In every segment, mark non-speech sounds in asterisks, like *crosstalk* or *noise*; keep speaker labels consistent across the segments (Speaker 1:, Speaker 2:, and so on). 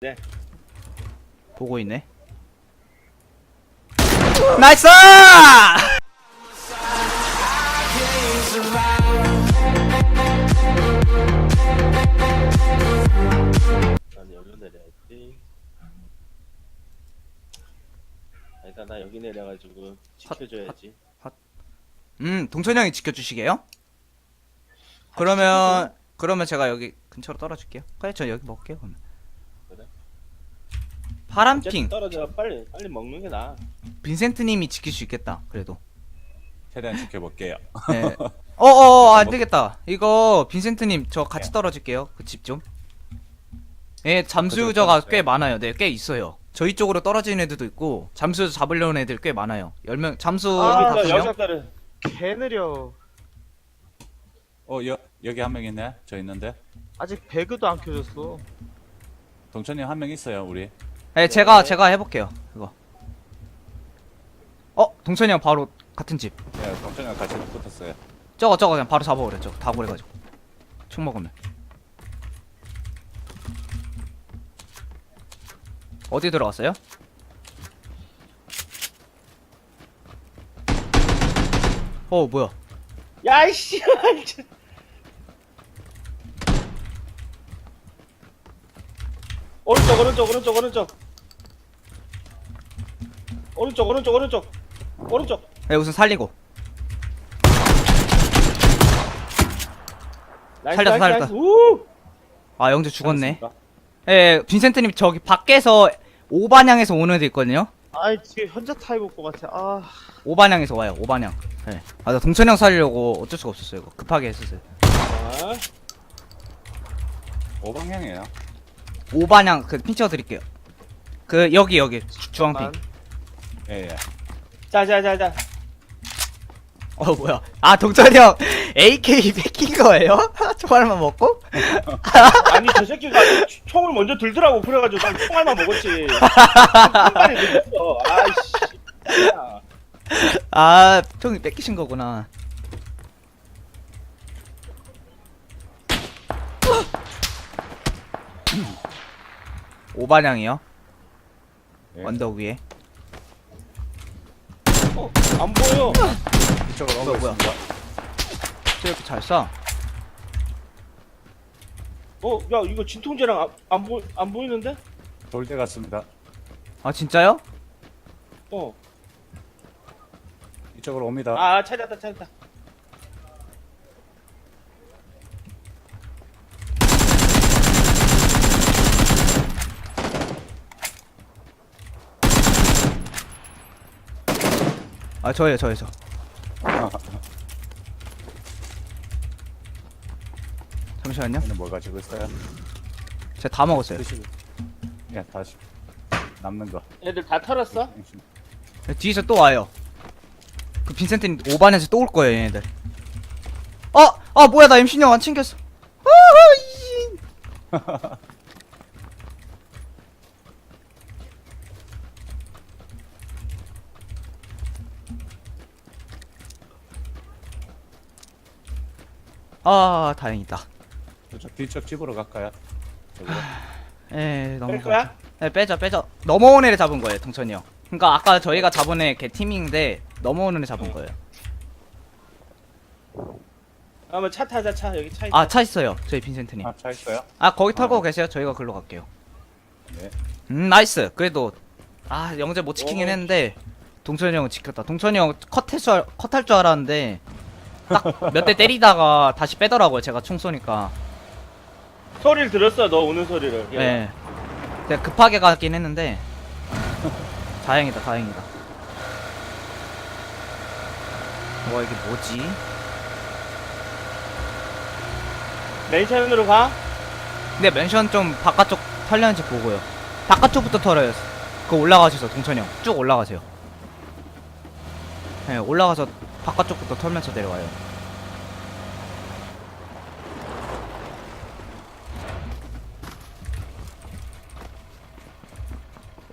Speaker 1: 네.
Speaker 2: 보고 있네. 나이스!
Speaker 1: 난 여기로 내려야지. 아니다, 나 여기 내려가지고 지켜줘야지.
Speaker 2: 음, 동천이 형이 지켜주시게요? 그러면, 그러면 제가 여기 근처로 떨어질게요. 그래, 저 여기 먹을게요, 그러면. 파란핑,
Speaker 1: 떨어져 빨리 빨리 먹는 게 나아.
Speaker 2: 빈센트님이 지킬 수 있겠다, 그래도.
Speaker 3: 최대한 지켜볼게요. *laughs*
Speaker 2: 네. 어어, 안 *laughs* 되겠다. 이거, 빈센트님, 저 같이
Speaker 3: 예.
Speaker 2: 떨어질게요. 그 집 좀. 예, 잠수유저가 꽤
Speaker 3: 예.
Speaker 2: 많아요. 네, 꽤 있어요. 저희 쪽으로 떨어지는 애들도 있고, 잠수유저 잡으려는 애들 꽤 많아요. 10명, 잠수
Speaker 4: 아,
Speaker 2: 다섯 명?
Speaker 1: 여자딸은
Speaker 4: 개 느려.
Speaker 3: 어, 여, 여기 한 명 있네? 저 있는데?
Speaker 4: 아직 배그도 안 켜졌어.
Speaker 3: 동천이 한명 있어요, 우리.
Speaker 2: 네, 제가, 제가 해볼게요. 그거. 어, 동천이 형 바로 같은 집.
Speaker 3: 예, 동천이랑 같이 붙었어요.
Speaker 2: 저거, 저거 그냥 바로 잡아버려. 저거 다 그래가지고. 총 먹으면. 어디 들어갔어요? 어, 뭐야.
Speaker 1: 야이씨. 오른쪽 오른쪽 오른쪽 오른쪽 오른쪽 오른쪽 오른쪽 오른쪽
Speaker 2: 네, 우선 살리고.
Speaker 1: 나이스
Speaker 2: 살렸다,
Speaker 1: 나이스
Speaker 2: 살렸다.
Speaker 1: 나이스 우
Speaker 2: 아, 영재 죽었네.
Speaker 1: 잘했습니다.
Speaker 2: 예, 빈센트님 저기 밖에서 오반향에서 오는 애 있거든요?
Speaker 4: 아이 지금 현자 타입 올것 같아. 아
Speaker 2: 오반향에서 와요, 오반향. 예. 아, 나 동천이 형 살리려고 어쩔 수가 없었어요, 이거. 급하게 했었어요.
Speaker 1: 자,
Speaker 3: 오방향이에요.
Speaker 2: 오반향, 그, 핀 찍어드릴게요. 그, 여기, 여기. 주- 주황핑.
Speaker 4: 잠깐만.
Speaker 3: 예, 예.
Speaker 1: 자자자자
Speaker 2: 어, 뭐야. 아, 동천이 형, AK 뺏긴 거예요? *laughs* 총알만 먹고? *laughs*
Speaker 1: 아니 저 새끼가 총을 먼저 들더라고 그래가지고 난 총알만 먹었지 늦었어 아이씨 야.
Speaker 2: 아, 총이 뺏기신 거구나. *laughs* 오반향이요?
Speaker 3: 예.
Speaker 2: 언덕 위에.
Speaker 1: 어, 안 보여
Speaker 3: 이쪽으로
Speaker 2: 뭐야,
Speaker 3: 오고
Speaker 2: 뭐야. 이렇게 잘 쏴.
Speaker 1: 어, 야, 이거 진통제랑 안, 안, 보, 안 보이는데?
Speaker 3: 돌대 같습니다.
Speaker 2: 아, 진짜요?
Speaker 1: 어.
Speaker 3: 이쪽으로 옵니다.
Speaker 1: 아, 찾았다, 찾았다.
Speaker 2: 아, 저예요, 저예요, 저. 잠시만요.
Speaker 3: 얘는 뭘 가지고 있어요?
Speaker 2: 제가 다 먹었어요.
Speaker 3: 드시고. 예, 다시. 남는 거.
Speaker 1: 애들 다 털었어?
Speaker 2: 뒤에서 또 와요. 그 빈센트님 오반에서 또 올 거예요, 얘네들. 어! 아, 뭐야, 나 MC형 안 챙겼어. 아, 이. *laughs* 아, 다행이다.
Speaker 3: 저쪽 뒤쪽 집으로 갈까요? 저기로.
Speaker 2: 에, 너무
Speaker 1: 뺄 거야?
Speaker 2: 네, 빼자, 빼자. 넘어온 애를 잡은 거예요, 동천이 형. 그러니까 아까 저희가 잡은 애걔 팀인데 넘어오는 애 잡은 거예요.
Speaker 1: 그러면 차 타자, 차. 여기 차 있다.
Speaker 2: 아, 차 있어요. 저희 빈센트님.
Speaker 3: 아, 차 있어요?
Speaker 2: 아, 거기
Speaker 3: 아.
Speaker 2: 계세요. 저희가 글로 갈게요.
Speaker 3: 네.
Speaker 2: 음, 나이스. 그래도 아, 영재 못 지키긴
Speaker 1: 오.
Speaker 2: 했는데 동천이 형은 지켰다. 동천이 형 컷할 줄, 알- 컷할 줄 알았는데 딱 몇 대 때리다가 다시 빼더라고요. 제가 총 쏘니까.
Speaker 1: 소리를 들었어, 너 우는 소리를. 얘가.
Speaker 2: 네. 제가 급하게 가긴 했는데 *laughs* 다행이다, 다행이다. 와, 이게 뭐지?
Speaker 1: 맨션으로 가?
Speaker 2: 근데 맨션 좀 바깥쪽 털렸는지 보고요. 바깥쪽부터 털어요. 그거 올라가셔서 동천이 형. 쭉 올라가세요. 네, 올라가서 바깥쪽부터 털면서 내려와요.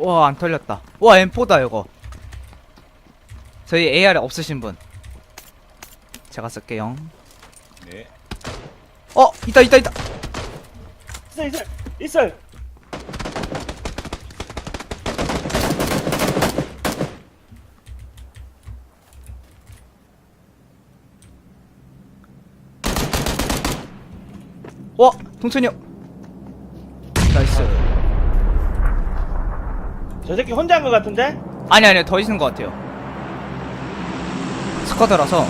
Speaker 2: 와, 안 털렸다. 와, M4다, 이거. 저희 AR 없으신 분. 제가 쓸게요.
Speaker 3: 네.
Speaker 2: 어, 있다, 있다, 있다.
Speaker 1: 있어 있어 있어.
Speaker 2: 와, 동천이 형.
Speaker 1: 저 새끼 혼자인 것 같은데?
Speaker 2: 아니 아니 더 있는 것 같아요 스쿼드라서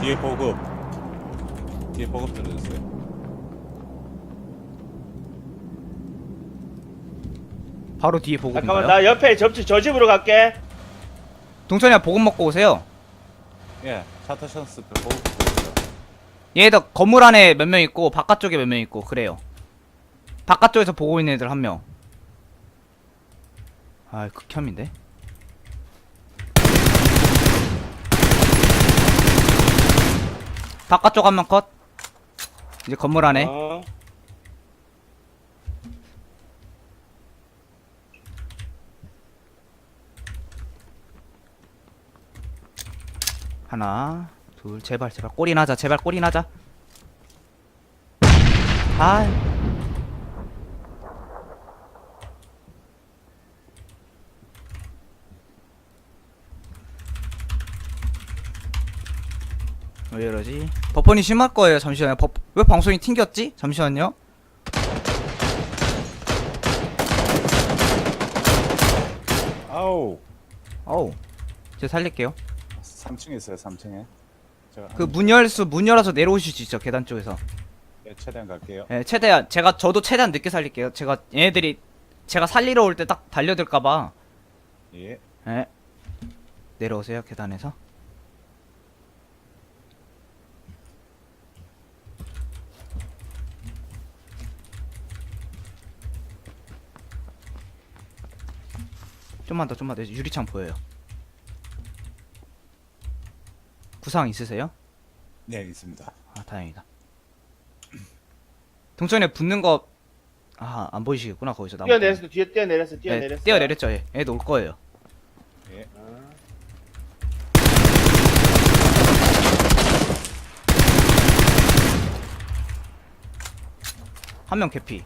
Speaker 3: 뒤에 보급. 뒤에 보급 들어주세요.
Speaker 2: 바로 뒤에
Speaker 1: 잠깐만
Speaker 2: 보급인가요?
Speaker 1: 나 옆에 접지 저 집으로 갈게
Speaker 2: 동천이 형 보급 먹고 오세요
Speaker 3: 예, 차타션스 그 보급
Speaker 2: 얘들 건물 안에 몇 명 있고 바깥쪽에 몇 명 있고 그래요. 바깥쪽에서 보고 있는 애들 한명. 아 극혐인데? 바깥쪽 한 명 컷. 이제 건물 안에.
Speaker 1: 어.
Speaker 2: 하나 둘 제발 제발 꼬리 나자 제발 꼬리 나자 아 왜 이러지? 버퍼니 심할 거예요. 잠시만요. 버... 왜 방송이 튕겼지? 잠시만요.
Speaker 3: 아우.
Speaker 2: 어우. 제가 살릴게요.
Speaker 3: 3층에 있어요, 3층에. 제가
Speaker 2: 그 문 열수 문 열어서 내려오실 수 있죠. 계단 쪽에서.
Speaker 3: 예, 최대한 갈게요.
Speaker 2: 예, 최대한 제가 저도 최대한 늦게 살릴게요. 제가 얘네들이 제가 살리러 올 때 딱 달려들까 봐.
Speaker 3: 예.
Speaker 2: 예. 내려오세요. 계단에서. 좀만 더, 좀만 더. 유리창 보여요. 구상 있으세요?
Speaker 3: 네, 있습니다.
Speaker 2: 아, 다행이다. *clears throat* 동천에 붙는 거, 아, 안 보이시겠구나, 거기서. 나무
Speaker 1: 뛰어내렸어 뒤에 뛰어내렸어
Speaker 2: 네,
Speaker 1: 뛰어내렸어
Speaker 2: 뛰어내렸죠, 예. 얘도 올 거예요.
Speaker 3: 예.
Speaker 1: 아.
Speaker 2: 한 명 개피.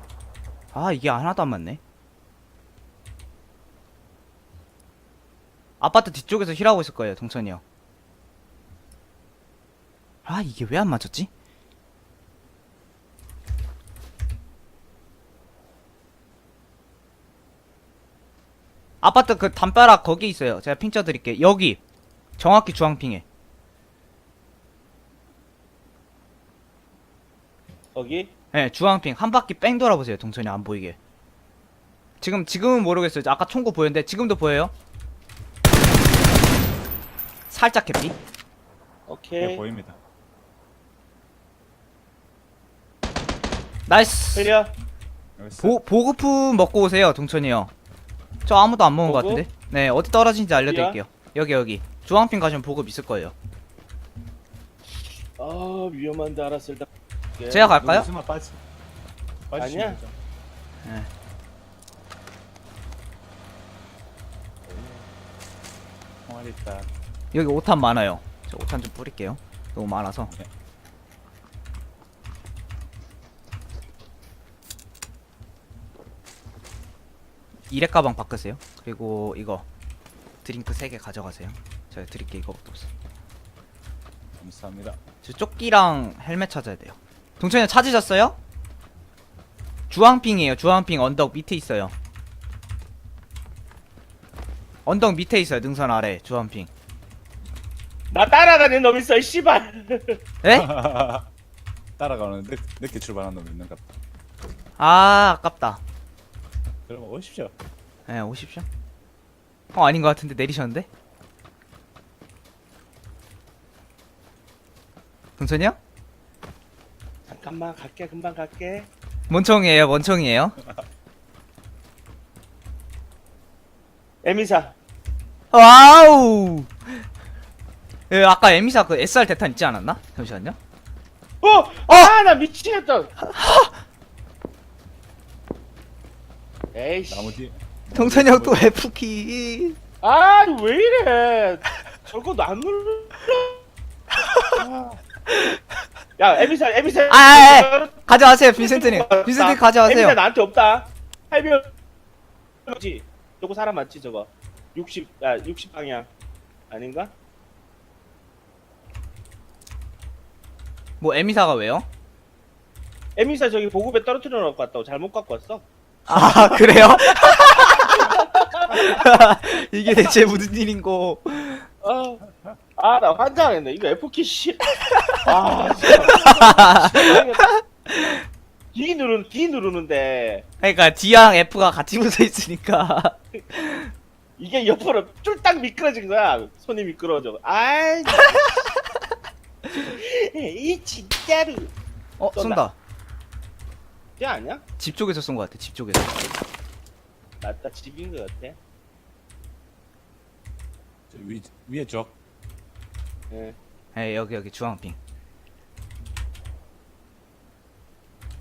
Speaker 2: 아, 이게 하나도 안 맞네. 아파트 뒤쪽에서 힐하고 있을 거예요, 동천이 형. 아, 이게 왜 안 맞췄지? 아파트 그 담벼락 거기 있어요. 제가 핑 쳐드릴게요. 여기. 정확히 주황핑에.
Speaker 1: 거기
Speaker 2: 네, 주황핑 한 바퀴 뺑 돌아보세요, 동천이 안 보이게. 지금 지금은 모르겠어요. 아까 총구 보였는데 지금도 보여요? 살짝 개피.
Speaker 1: 오케이
Speaker 3: 예, 보입니다.
Speaker 2: 나이스.
Speaker 1: 클리어.
Speaker 2: 보 보급품 먹고 오세요, 동천이 형. 저 아무도 안 먹은 것
Speaker 1: 보급?
Speaker 2: 같은데. 네, 어디 떨어진지 알려드릴게요. 여기 여기. 주황핑 가시면 보급 있을 거예요.
Speaker 1: 아 위험한데 알았을 때
Speaker 2: 제가 갈까요?
Speaker 3: 누구지만 빠지.
Speaker 1: 아니야.
Speaker 3: 빠지시면 되죠.
Speaker 2: 네.
Speaker 3: 총알이 있다.
Speaker 2: 여기 오탄 많아요. 저 오탄 좀 뿌릴게요. 너무 많아서.
Speaker 3: 네.
Speaker 2: 이레 가방 바꾸세요. 그리고 이거 드링크 3개 가져가세요. 제가 드릴게 이거밖에 없어.
Speaker 3: 감사합니다.
Speaker 2: 저 조끼랑 헬멧 찾아야 돼요. 동천이 형 찾으셨어요? 주황핑이에요. 주황핑 언덕 밑에 있어요. 언덕 밑에 있어요. 능선 아래 주황핑.
Speaker 1: 나 따라다니는 놈 있어 이 씨발
Speaker 2: 에?
Speaker 3: 따라가는 늦, 늦게 출발한 놈 있는 것 같다.
Speaker 2: 아 아깝다.
Speaker 3: 그럼 오십시오.
Speaker 2: 네 오십시오. 어 아닌 것 같은데 내리셨는데? 동천이 형?
Speaker 1: 잠깐만 갈게 금방 갈게
Speaker 2: 원청이에요. 원청이에요.
Speaker 1: 에미사
Speaker 2: 와우. 예, 아까 에미사 그 SR 대탄 있지 않았나? 잠시만요.
Speaker 1: 어! 아 나 미치겠다 에이씨
Speaker 3: 나무 뒤.
Speaker 2: 동천이 형또 F키.
Speaker 1: 아니 왜 이래 저거 안 눌러 아. 야 에미사 에미사
Speaker 2: 아, 아, 아, 가져가세요, 빈센트님. 빈센트님
Speaker 1: 에미사
Speaker 2: 가져가세요.
Speaker 1: 나한테 없다 할비지 저거 사람 많지 저거 60, 야, 60 방향 아닌가?
Speaker 2: 뭐 에미사가 왜요?
Speaker 1: 에미사 저기 보급에 떨어뜨려 놓고 왔다고 잘못 갖고 왔어.
Speaker 2: 아 그래요? *laughs* 이게 대체 무슨 일인고?
Speaker 1: 아, 나 환장했네. 이거 F키 씨. 아, 진짜. D 누르 D 누르는데
Speaker 2: 그러니까 D랑 F가 같이 붙어 있으니까.
Speaker 1: 이게 옆으로 쫄딱 미끄러진 거야. 손이 미끄러져. 아이. *laughs* 이 진짜로.
Speaker 2: 어
Speaker 1: 쏜다.
Speaker 2: 쏜다.
Speaker 1: 쟤 아니야?
Speaker 2: 집 쪽에서 쏜 것 같아. 집 쪽에서.
Speaker 1: 맞다 집인 것 같아.
Speaker 3: 저 위, 위에 쪽.
Speaker 1: 예.
Speaker 2: 에 여기 여기 주황핑.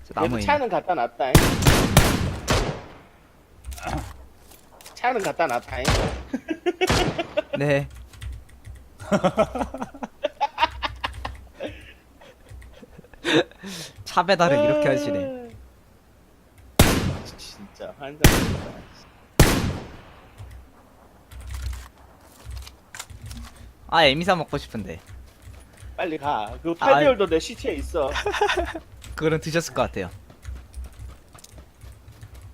Speaker 2: 저
Speaker 1: 그래도
Speaker 2: 나무에.
Speaker 1: 차는 갖다 놨다. 차는 갖다 놨다. *laughs*
Speaker 2: 네. *laughs* 차 배달을 이렇게 하시네.
Speaker 1: 환장했다.
Speaker 2: 아 에미사 먹고 싶은데.
Speaker 1: 빨리 가. 그
Speaker 2: 아,
Speaker 1: 8개월도 내 시체에 있어. *laughs*
Speaker 2: 그거는 드셨을 것 같아요.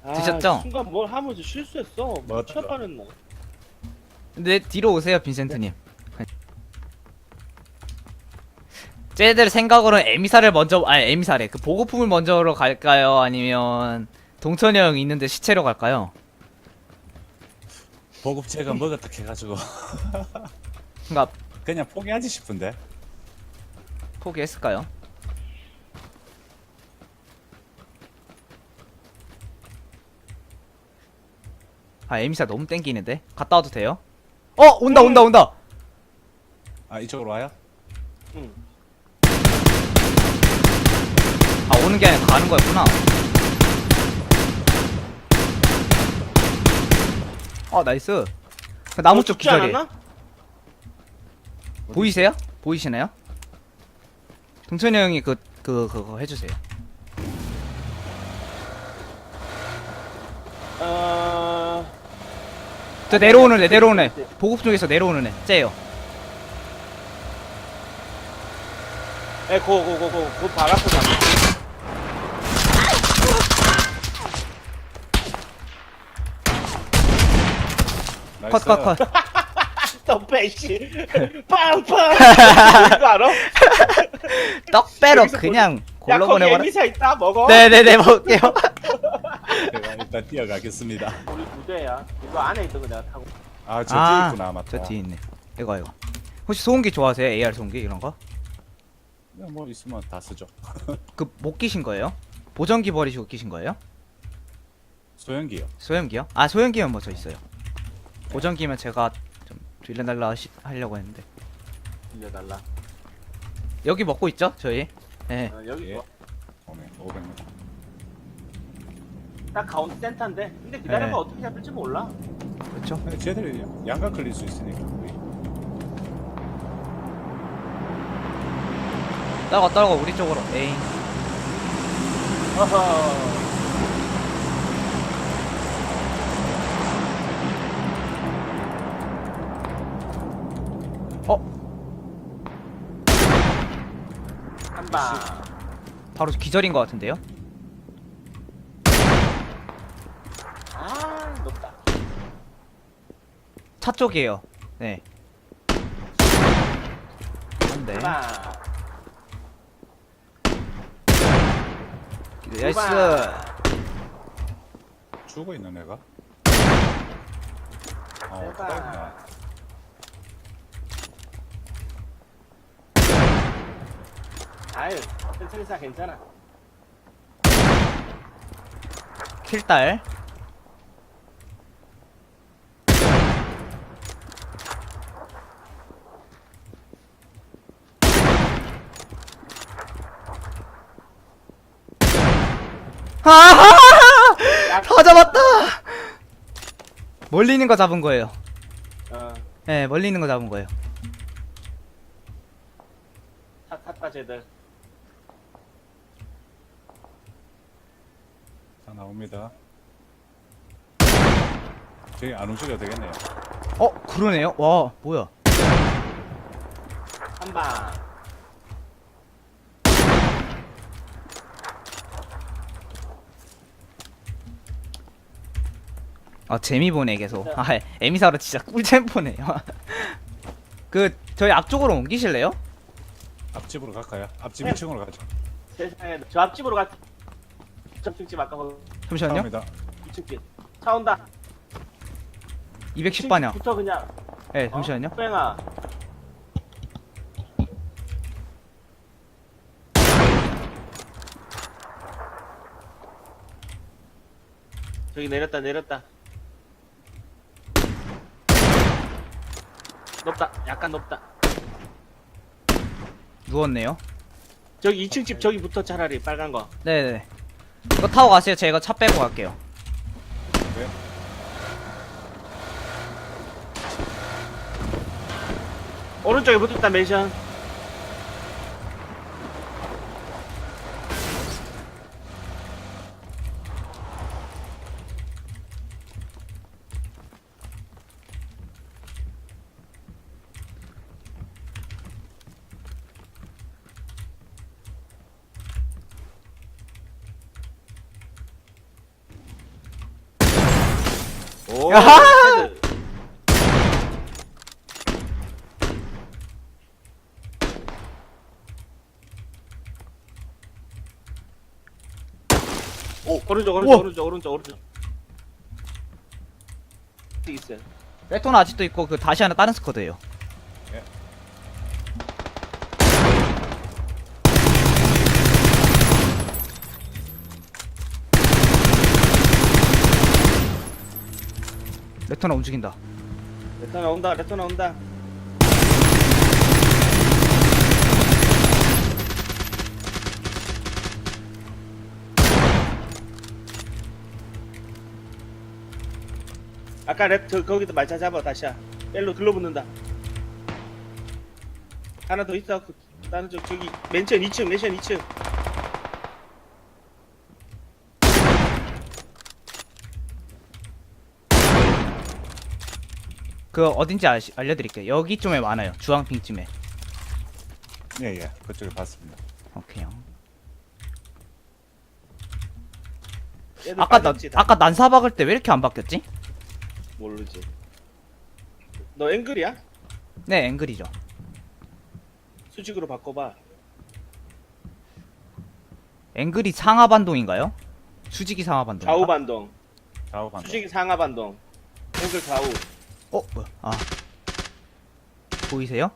Speaker 1: 아,
Speaker 2: 드셨죠?
Speaker 1: 순간 뭘 하면서 실수했어.
Speaker 3: 맞다.
Speaker 1: 미칠 뻔했나.
Speaker 2: 근데 뒤로 오세요 빈센트님. 쟤들 생각으로는 에미사를 먼저 아니 에미사래 그 보고품을 먼저로 갈까요 아니면 동천이 형 있는데 시체로 갈까요?
Speaker 3: 보급체가 먹었다 해가지고
Speaker 2: 그러니까
Speaker 3: 그냥 포기하지 싶은데.
Speaker 2: 포기했을까요? 아 에미사 너무 땡기는데 갔다 와도 돼요? 어 온다 온다 온다
Speaker 3: 아 이쪽으로 와요?
Speaker 1: 응.
Speaker 2: 아 오는 게 아니라 가는 거였구나 아 나이스 그 나무
Speaker 1: 어,
Speaker 2: 쪽
Speaker 1: 죽지
Speaker 2: 기절이
Speaker 1: 않았나?
Speaker 2: 보이세요? 보이시나요? 동천이 형이 그, 그, 그거 해주세요.
Speaker 1: 어...
Speaker 2: 저 내려오는 애, 내려오는 애. 보급 쪽에서 내려오는 애. 째요.
Speaker 1: 에, 고, 고, 고, 고, 고, 바라고 가.
Speaker 3: 나이스.
Speaker 2: 컷, 컷, 컷.
Speaker 1: 떡배, 씨. 빵빵! 이거 알아?
Speaker 2: 떡 빼러
Speaker 1: 여기서
Speaker 2: 그냥
Speaker 1: 야,
Speaker 2: 골로
Speaker 1: 거기
Speaker 2: 보내버려.
Speaker 1: 에미사 있다, 먹어.
Speaker 2: 네네네, 먹을게요. *laughs*
Speaker 3: 제가 일단 뛰어가겠습니다.
Speaker 1: 우리 무대야. 이거 안에 있던 거 내가 타고.
Speaker 3: 아 저 뒤에 있구나 맞다.
Speaker 2: 저 뒤에 있네. 이거, 이거. 혹시 소음기 좋아하세요? AR 소음기? 이런 거?
Speaker 3: 그냥 뭐 있으면 다 쓰죠. *laughs*
Speaker 2: 그, 못 끼신 거예요? 보정기 버리시고 끼신 거예요?
Speaker 3: 소형기요.
Speaker 2: 소염기요? 아, 소염기면 뭐 저 있어요. 보정기면 제가 좀 빌려달라 하시, 하려고 했는데.
Speaker 1: 빌려달라.
Speaker 2: 여기 먹고 있죠? 저희? 네.
Speaker 1: 어, 여기
Speaker 3: 예.
Speaker 1: 뭐,
Speaker 3: 오네 500m.
Speaker 1: 딱 가운데 센터인데. 근데 기다려봐,
Speaker 2: 네.
Speaker 1: 어떻게 잡을지 몰라.
Speaker 2: 그렇죠?
Speaker 3: 쟤들이 양각 걸릴 수 있으니까.
Speaker 2: 떨고, 떨고, 우리 쪽으로. 에이.
Speaker 1: 어허. 한 방.
Speaker 2: 바로 기절인 것 같은데요?
Speaker 1: 아, 높다.
Speaker 2: 차 쪽이에요. 네. 한 대.
Speaker 1: 한 방.
Speaker 2: 나이스.
Speaker 3: 죽어 있는 애가. 어,
Speaker 1: 대박.
Speaker 3: 있
Speaker 1: 아유, 천천히 사 괜찮아.
Speaker 2: 킬딸. 아! 다 잡았다. 멀리 있는 거 잡은 거예요.
Speaker 1: 어,
Speaker 2: 네, 멀리 있는 거 잡은 거예요.
Speaker 1: 타 탔다 쟤들.
Speaker 3: 다 나옵니다. 저기 안 움직여도 되겠네요.
Speaker 2: 어, 그러네요. 와, 뭐야?
Speaker 1: 한 방
Speaker 2: 아 재미 보네 계속 아 에미사로 진짜 꿀잼 보네요 *laughs* 그 저희 앞쪽으로 옮기실래요?
Speaker 3: 앞집으로 갈까요? 앞집
Speaker 1: 네.
Speaker 3: 2층으로 가죠.
Speaker 1: 세상에 저 앞집으로 가 저층집 아까 거
Speaker 2: 잠시만요.
Speaker 3: 갑니다.
Speaker 1: 2층집. 차 온다.
Speaker 2: 210방향
Speaker 1: 붙어 그냥.
Speaker 2: 네 잠시만요.
Speaker 1: 어? 뺑아. 저기 내렸다 내렸다. 높다. 약간 높다.
Speaker 2: 누웠네요.
Speaker 1: 저기 2층 집 저기 붙어 차라리 빨간 거.
Speaker 2: 네 네 이거 타고 가세요 제가 차 빼고 갈게요
Speaker 3: 네.
Speaker 1: 오른쪽에 붙었다 맨션 헤드. 오 오른쪽 오른쪽. 오른쪽 오른쪽 오른쪽 있어요
Speaker 2: 레토나 아직도 있고 그 다시 하나 다른 스쿼드예요 레토나 움직인다.
Speaker 1: 레터나 온다 레터나 온다. 아까 랩 저, 거기도 말차 잡아 다시야. 벨로 들러붙는다. 하나 더 있어 그, 다른 쪽 저기. 맨션 2층 맨션 2층
Speaker 2: 그 어딘지 아시, 알려드릴게요 여기 쪽에 많아요 주황핑쯤에
Speaker 3: 예, 예. 그쪽에 봤습니다.
Speaker 2: 오케이요
Speaker 1: 얘들
Speaker 2: 아까 나,
Speaker 1: 빠졌지, 다.
Speaker 2: 아까 난사 박을 때 왜 이렇게 안 바뀌었지?
Speaker 1: 모르지 너 앵글이야?
Speaker 2: 네 앵글이죠
Speaker 1: 수직으로 바꿔봐
Speaker 2: 앵글이 상하 반동인가요? 수직이 상하 반동
Speaker 1: 좌우 반동
Speaker 3: 좌우 반대.
Speaker 1: 수직이 상하 반동 앵글 좌우
Speaker 2: 어 뭐야 아 보이세요?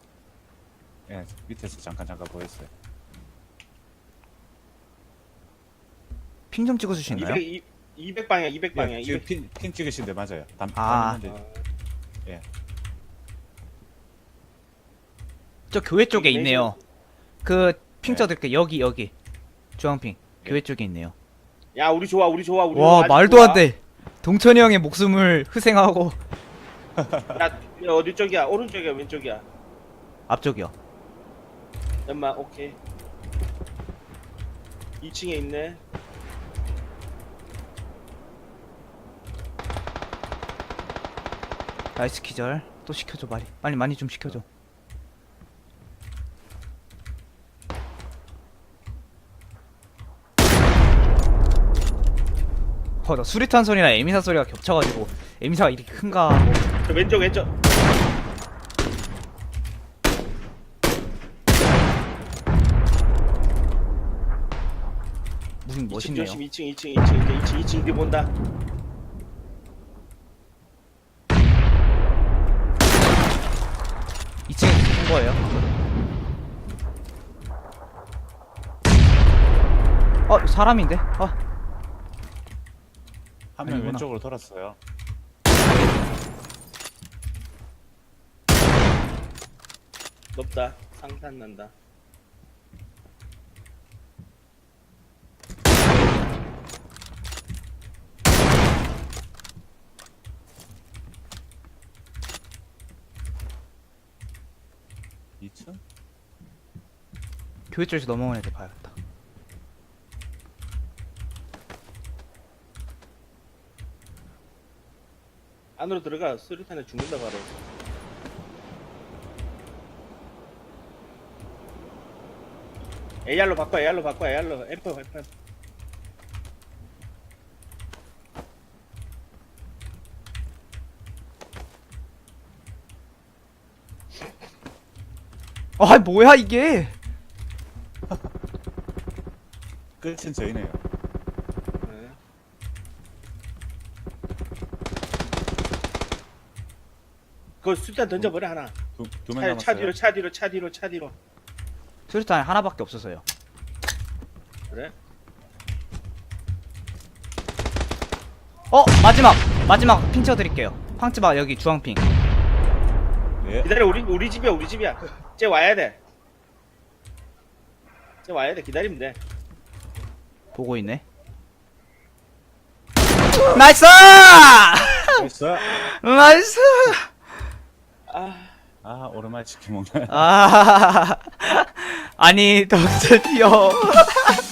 Speaker 3: 예, 밑에서 잠깐 잠깐 보였어요.
Speaker 2: 핑좀 있나요?
Speaker 1: 200, 200 방향 200 방향
Speaker 3: 예,
Speaker 1: 200
Speaker 3: 지금 핀, 핀 찍으신 데 맞아요. 담,
Speaker 2: 아.
Speaker 3: 담 있는데. 예.
Speaker 2: 저 교회 쪽에
Speaker 1: 네,
Speaker 2: 있네요 그 핑
Speaker 3: 네.
Speaker 2: 쳐드릴게요 여기 여기 주황핑 교회 쪽에 있네요
Speaker 1: 야 우리 좋아 우리 좋아 우리
Speaker 2: 와
Speaker 1: 아주
Speaker 2: 말도
Speaker 1: 좋아.
Speaker 2: 안 돼 동천이 형의 목숨을 *laughs* 희생하고
Speaker 1: 야, 야 어디 쪽이야? 오른쪽이야 왼쪽이야?
Speaker 2: 앞쪽이요.
Speaker 1: 엄마 오케이. 2층에 있네.
Speaker 2: 나이스 기절. 또 시켜줘 빨리 빨리 많이 좀 시켜줘. 어 나 수리탄 소리랑 에미사 소리가 겹쳐가지고 에미사가 이렇게 큰가
Speaker 1: 저 왼쪽 왼쪽
Speaker 2: 무슨
Speaker 1: 2층
Speaker 2: 멋있네요
Speaker 1: 조심 2층 2층 2층 2층 2층 뒤 본다
Speaker 2: 2층에 쏜 거예요 어 사람인데? 어
Speaker 3: 한 명
Speaker 2: 아니구나.
Speaker 3: 왼쪽으로 돌았어요.
Speaker 1: 높다. 상탄 난다.
Speaker 3: 이층
Speaker 2: 교회 쪽에서 넘어오는 애들 봐야겠다.
Speaker 1: 안으로 들어가. 수류탄에 죽는다 바로 AR로 바꿔 AR로 바꿔 AR로 F F
Speaker 2: 아 뭐야 이게
Speaker 3: 끝은 저희네요.
Speaker 1: 네. 그거 수탄 던져버려 하나
Speaker 3: 두명
Speaker 1: 차,
Speaker 3: 남았어요.
Speaker 1: 차 뒤로 차 뒤로 차 뒤로 차 뒤로
Speaker 2: 수류탄 하나밖에 없어서요.
Speaker 1: 그래?
Speaker 2: 어 마지막 마지막 핑 쳐드릴게요. 황치마 여기 주황핑.
Speaker 3: 네.
Speaker 1: 기다려 우리 우리 집이야 우리 집이야. 쟤 와야 돼쟤 와야 돼. 기다리면 돼.
Speaker 2: 보고 있네. 나이스!
Speaker 3: 됐어.
Speaker 2: 나이스!
Speaker 1: 아,
Speaker 3: 아 오랜만에 치킨 먹네.
Speaker 2: 아 *laughs* 아니 덕스디요 *laughs*